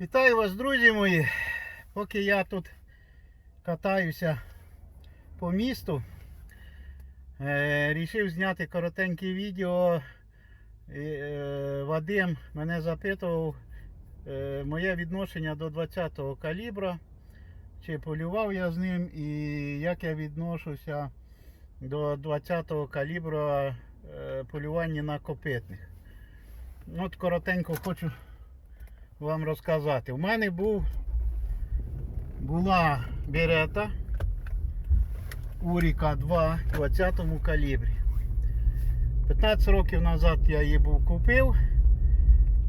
Вітаю вас, друзі мої. Поки я тут катаюся по місту, е, рішив зняти коротеньке відео. Е, Вадим мене запитував е, моє відношення до 20-го калібра, чи полював я з ним і як я відношуся до 20-го калібра полювання на копитних. От коротенько хочу вам розказати. У мене був була берета Уріка 2 в 20 калібрі. 15 років назад я її був купив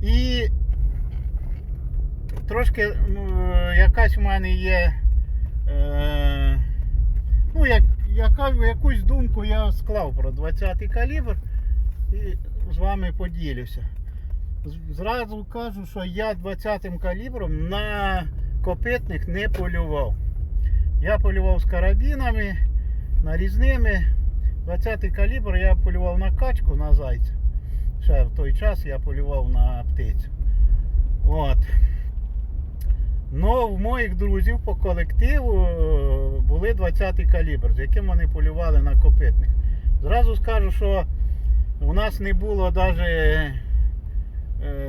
і трошки ну, якась у мене є е, ну, як, яка, якусь думку я склав про 20 калібр і з вами поділюся. Зразу кажу, що я 20-м калібром на копитних не полював. Я полював з карабінами, нарізними. 20-й калібр я полював на качку, на зайця. Ще в той час я полював на птицю. От. Но в моїх друзів по колективу е, були 20-й калібр, з яким вони полювали на копитних. Зразу скажу, що у нас не було навіть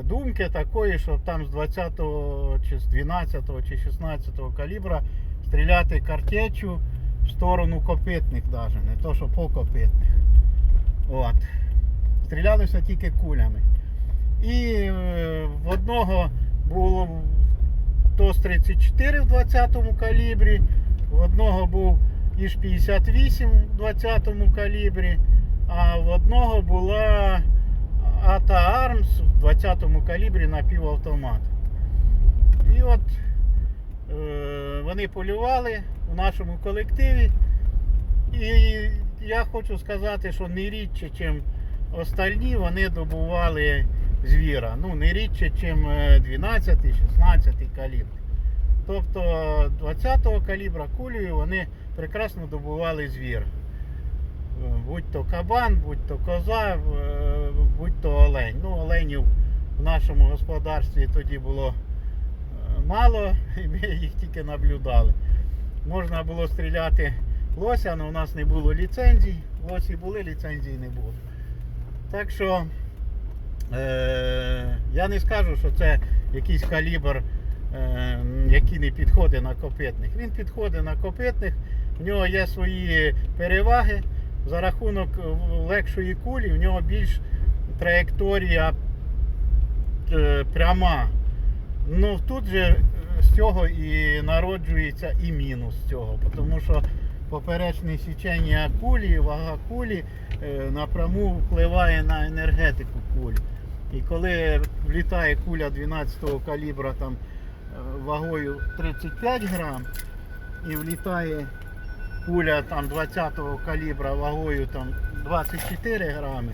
думки такої, щоб там з 20-го чи з 12-го чи 16-го калібра стріляти картечю в сторону копитних навіть, не то, що по копитних. От. Стрілялися тільки кулями. І е, в одного було ТОС-34 в 20-му калібрі, в одного був Іж-58 в 20-му калібрі, а в одного була Ата Армс в 20-му калібрі напівавтомат. І от е, вони полювали у нашому колективі. І я хочу сказати, що не рідше, ніж остальні, вони добували звіра. Ну, не рідше, ніж 12 16 калібр. Тобто 20-го калібра кулею вони прекрасно добували звір. Е, Будь то кабан, будь то коза, е, будь то олень. Ну, оленів в нашому господарстві тоді було е, мало, і ми їх тільки наблюдали. Можна було стріляти лося, але у нас не було ліцензій. Лосі були, ліцензій не було. Так що е, я не скажу, що це якийсь калібр, е, який не підходить на копитних. Він підходить на копитних, в нього є свої переваги. За рахунок легшої кулі, в нього більш траєкторія е, пряма. Ну тут же е, з цього і народжується і мінус цього, тому що поперечне січення кулі, вага кулі е, напряму впливає на енергетику кулі. І коли влітає куля 12-го калібра там вагою 35 грам і влітає куля там 20-го калібра вагою там 24 грами,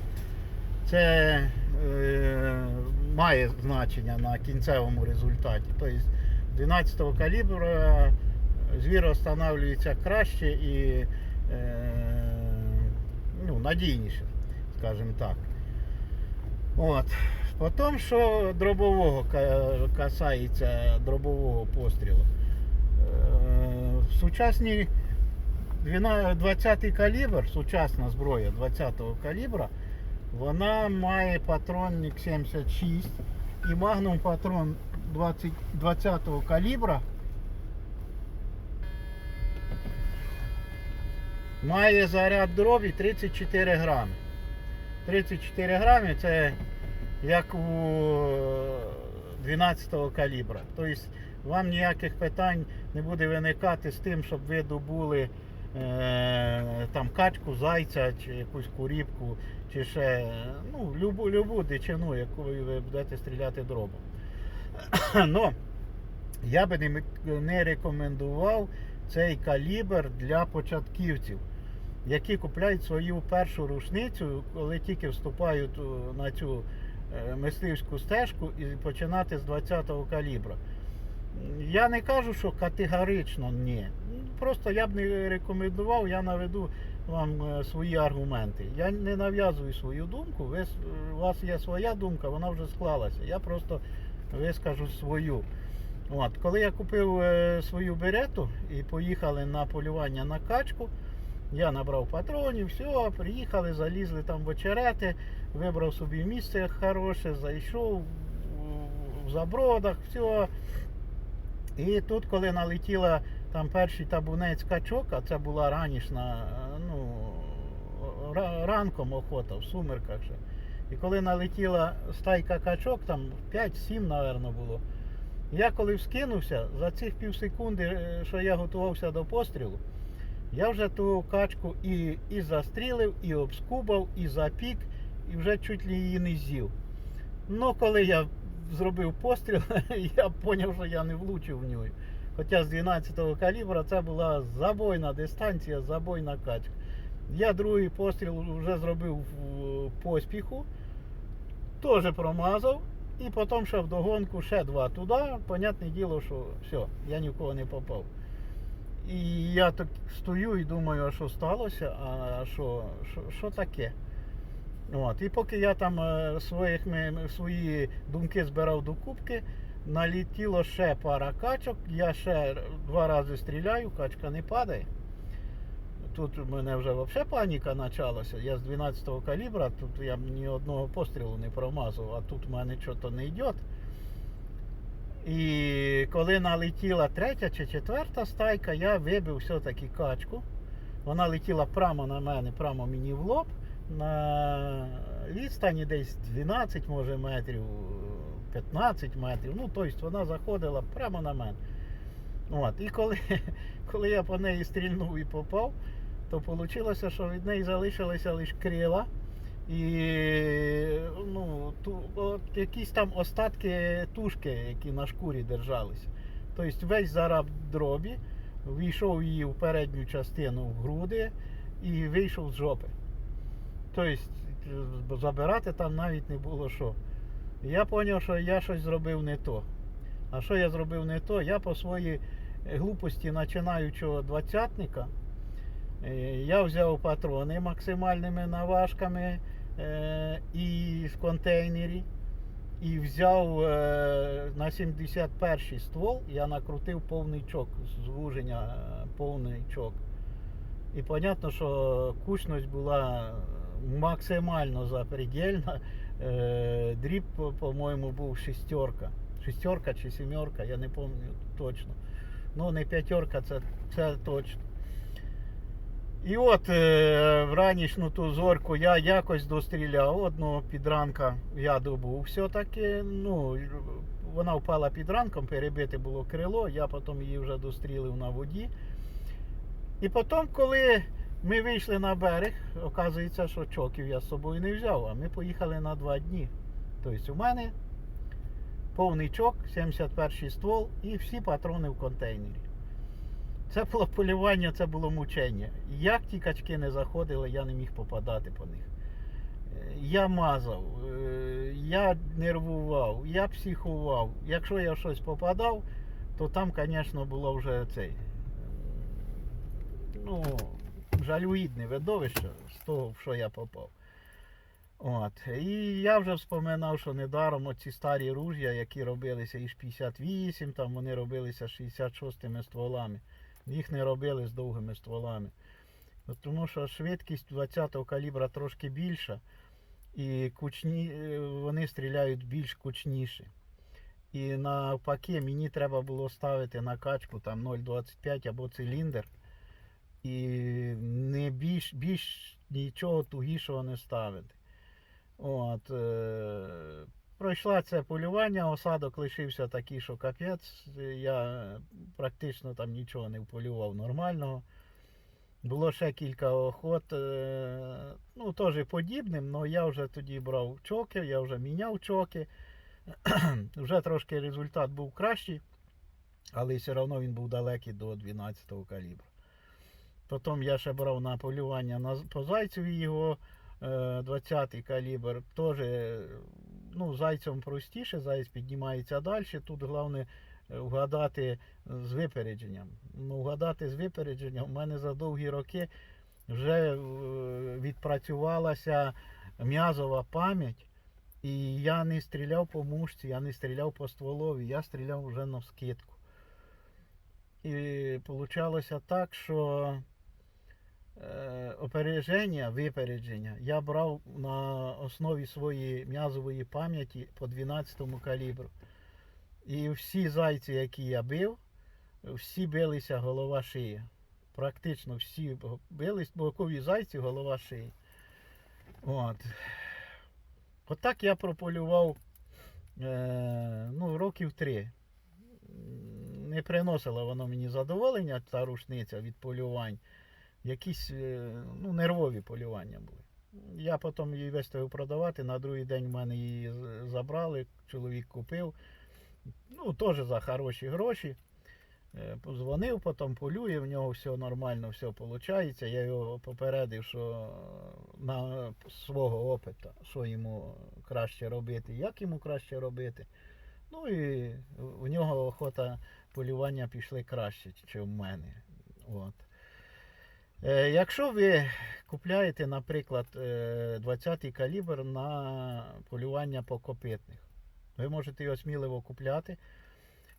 це е, має значення на кінцевому результаті. Тобто 12-го калібра звір встановлюється краще і е, ну, надійніше, скажімо так. От. Потім, що дробового касається дробового пострілу. Е, в сучасній 20 калібр, сучасна зброя 20-го калібра, вона має патронник 76 і магнум патрон 20, 20-го калібра має заряд дробі 34 грами. 34 грами це як у 12-го калібра. Тобто вам ніяких питань не буде виникати з тим, щоб ви добули там качку, зайця, чи якусь куріпку, чи ще ну, любу, любу дичину, якою ви будете стріляти дробом. Но я би не, рекомендував цей калібр для початківців, які купляють свою першу рушницю, коли тільки вступають на цю е, мисливську стежку і починати з 20-го калібра. Я не кажу, що категорично ні. Просто я б не рекомендував, я наведу вам е, свої аргументи. Я не нав'язую свою думку. Ви, у вас є своя думка, вона вже склалася. Я просто вискажу свою. От, коли я купив е, свою берету і поїхали на полювання на качку, я набрав патронів, все, приїхали, залізли там в очерети, вибрав собі місце хороше, зайшов в- в забродах, все. І тут, коли налетіла там перший табунець качок, а це була ранішна, е, ну, ранком охота, в сумерках ще. І коли налетіла стайка качок, там 5-7, напевно, було. Я коли вскинувся, за цих пів секунди, е, що я готувався до пострілу, я вже ту качку і, і застрілив, і обскубав, і запік, і вже чуть ли її не з'їв. Ну, коли я зробив постріл, я зрозумів, що я не влучив в нього. Хоча з 12-го калібра це була забойна дистанція, забойна качка. Я другий постріл вже зробив в поспіху, теж промазав, і потім ще вдогонку ще два туди. Понятне діло, що все, я ні в кого не попав. І я так стою і думаю, а що сталося, а що, що, що таке? От. І поки я там е, своїх, свої думки збирав до кубки, налетіло ще пара качок, я ще два рази стріляю, качка не падає. Тут у мене вже взагалі паніка почалася. Я з 12-го калібра, тут я ні одного пострілу не промазав, а тут в мене щось не йде. І коли налетіла третя чи четверта стайка, я вибив все-таки качку. Вона летіла прямо на мене, прямо мені в лоб. На відстані десь 12 може метрів, 15 метрів. Ну, тобто вона заходила прямо на мене. От. І коли, коли я по неї стрільнув і попав, то вийшло, що від неї залишилися лише крила. І ну, ту, от, якісь там остатки тушки, які на шкурі держалися. Тобто весь зараб дробі війшов її в передню частину в груди і вийшов з жопи. Тобто забирати там навіть не було що. Я зрозумів, що я щось зробив не то. А що я зробив не то? Я по своїй глупості починаючого двадцятника. е, Я взяв патрони максимальними наважками е, і з контейнерів. І взяв е, на 71 ствол, я накрутив повний чок, звуження повний чок. І понятно, що кучність була максимально запредельна. Е, дріб, по- по-моєму, був шістерка. Шістерка чи сімерка, я не пам'ятаю точно. Ну, не п'ятерка, це, це точно. І от е, в ранішню ту зорку я якось достріляв одного підранка, я добув все-таки. Ну, вона впала під ранком, перебите було крило, я потім її вже дострілив на воді. І потім, коли ми вийшли на берег, оказується, що чоків я з собою не взяв, а ми поїхали на два дні. Тобто у мене повний чок, 71 ствол і всі патрони в контейнері. Це було полювання, це було мучення. Як ті качки не заходили, я не міг попадати по них. Е, Я мазав, е, я нервував, я психував. Якщо я щось попадав, то там, звісно, було вже цей. Ну, жалюгідне видовище з того, в що я попав. От. І я вже вспоминав, що недаром оці старі руж'я, які робилися із 58, там вони робилися 66 стволами. Їх не робили з довгими стволами. Тому що швидкість 20-го калібра трошки більша, і кучні, е, вони стріляють більш кучніше. І навпаки, мені треба було ставити на качку там 0,25 або циліндр. І не більш, більш нічого тугішого не ставити. От, е, пройшла це полювання, осадок лишився такий, що капець. Я практично там нічого не вполював нормального. Було ще кілька охот, е, ну теж подібним, але я вже тоді брав чоки, я вже міняв чоки. вже трошки результат був кращий, але все одно він був далекий до 12-го калібру. Потім я ще брав на полювання на, по зайцеві його е, 20-й калібр. Теж ну, зайцем простіше, заяць піднімається далі. Тут головне е, вгадати з випередженням. Ну, вгадати з випередженням у мене за довгі роки вже е, відпрацювалася м'язова пам'ять. І я не стріляв по мушці, я не стріляв по стволові, я стріляв вже на скидку. І вийшло так, що е, опередження, випередження я брав на основі своєї м'язової пам'яті по 12 калібру. І всі зайці, які я бив, всі билися голова шия. Практично всі бились, бокові зайці, голова шиї. От. Отак я прополював е, ну, років три. Не приносило воно мені задоволення, та рушниця від полювань. Якісь е, ну, нервові полювання були. Я потім її виставив продавати, на другий день в мене її забрали, чоловік купив. Ну, теж за хороші гроші. Е, Позвонив, потім полює, в нього все нормально, все виходить. Я його попередив, що на свого опиту, що йому краще робити, як йому краще робити. Ну і в нього охота полювання пішли краще, ніж в мене. От. Е, Якщо ви купляєте, наприклад, е, 20-й калібр на полювання по копитних, ви можете його сміливо купляти.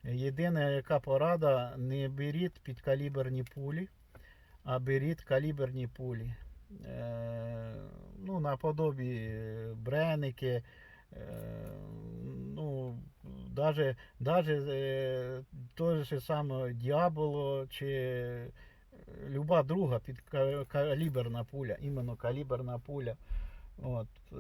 Єдина яка порада, не беріть підкаліберні пулі, а беріть каліберні пулі. Е, ну, наподобі е, бреники, е, ну, е, те ж саме Діаболо чи е, люба друга підкаліберна пуля, іменно каліберна пуля. От, е,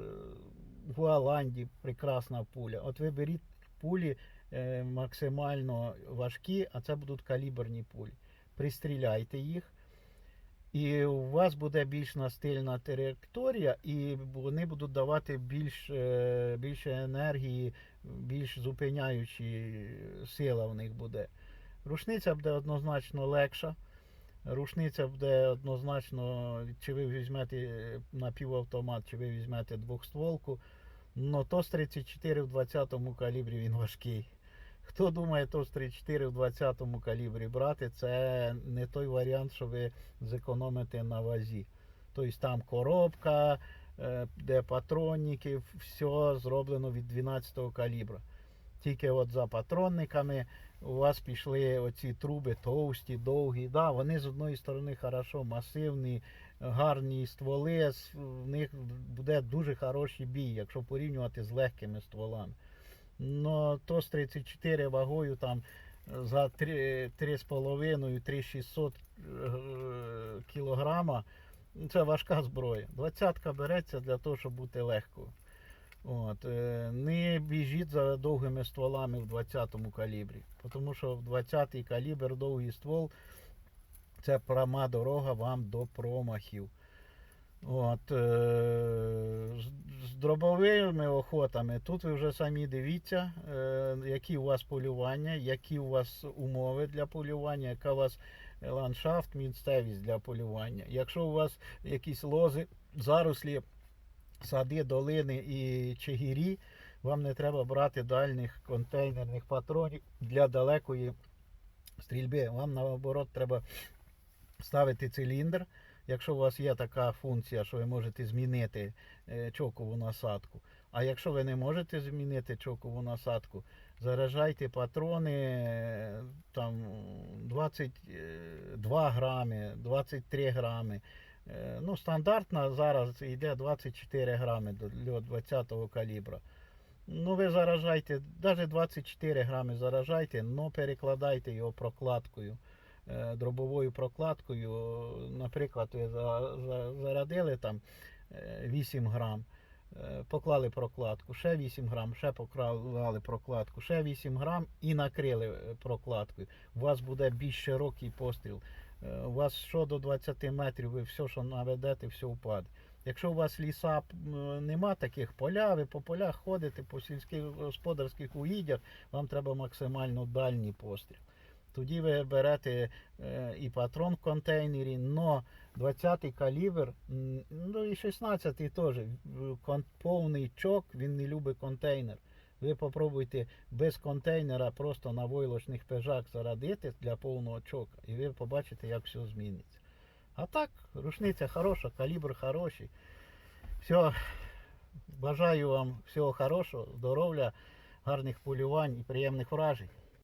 в Голландії прекрасна пуля. От ви беріть пулі е, максимально важкі, а це будуть каліберні пулі. Пристріляйте їх. І у вас буде більш настильна траєкторія, і вони будуть давати більш, е, більше енергії, більш зупиняючі сила в них буде. Рушниця буде однозначно легша. Рушниця буде однозначно, чи ви візьмете напівавтомат, чи ви візьмете двохстволку. Но ТОС-34 в 20-му калібрі він важкий. Хто думає ТОС-34 в 20-му калібрі брати, це не той варіант, що ви зекономите на вазі. Тобто там коробка, е, де патронники, все зроблено від 12-го калібра. Тільки от за патронниками у вас пішли оці труби товсті, довгі. Да, вони з одної сторони хорошо, масивні, гарні стволи, в них буде дуже хороший бій, якщо порівнювати з легкими стволами. Но ТОС 34 вагою там за 3,5-3600 е, кілограма. Це важка зброя. Двадцятка береться для того, щоб бути легкою. От, е, не біжіть за довгими стволами в 20-му калібрі. Тому що в 20-й калібр довгий ствол це пряма дорога вам до промахів. От, е, з- дробовими охотами тут ви вже самі дивіться, е, які у вас полювання, які у вас умови для полювання, яка у вас ландшафт, місцевість для полювання. Якщо у вас якісь лози, зарослі, сади, долини і чигірі, вам не треба брати дальніх контейнерних патронів для далекої стрільби. Вам наоборот треба ставити циліндр. Якщо у вас є така функція, що ви можете змінити е, чокову насадку. А якщо ви не можете змінити чокову насадку, заражайте патрони е, там 22 грами, 23 грами. Е, Ну, стандартна зараз йде 24 грами для 20-го калібра. Ну, ви заражайте, навіть 24 грами заражайте, але перекладайте його прокладкою е, дробовою прокладкою. Наприклад, ви за- за- зарядили там е, 8 грам, е, поклали прокладку, ще 8 грам, ще поклали прокладку, ще 8 грам і накрили прокладкою. У вас буде більш широкий постріл. Е, У вас що до 20 метрів, ви все, що наведете, все впаде. Якщо у вас ліса нема таких поля, ви по полях ходите, по сільських господарських угіддях, вам треба максимально дальній постріл. Тоді ви берете е, і патрон в контейнері, но 20-й калібр, ну і 16-й теж, повний чок, він не любить контейнер. Ви попробуйте без контейнера просто на войлочних пежах зарадити для повного чока, і ви побачите, як все зміниться. А так, рушниця хороша, калібр хороший. Все, Бажаю вам всього хорошого, здоров'я, гарних полювань і приємних вражень.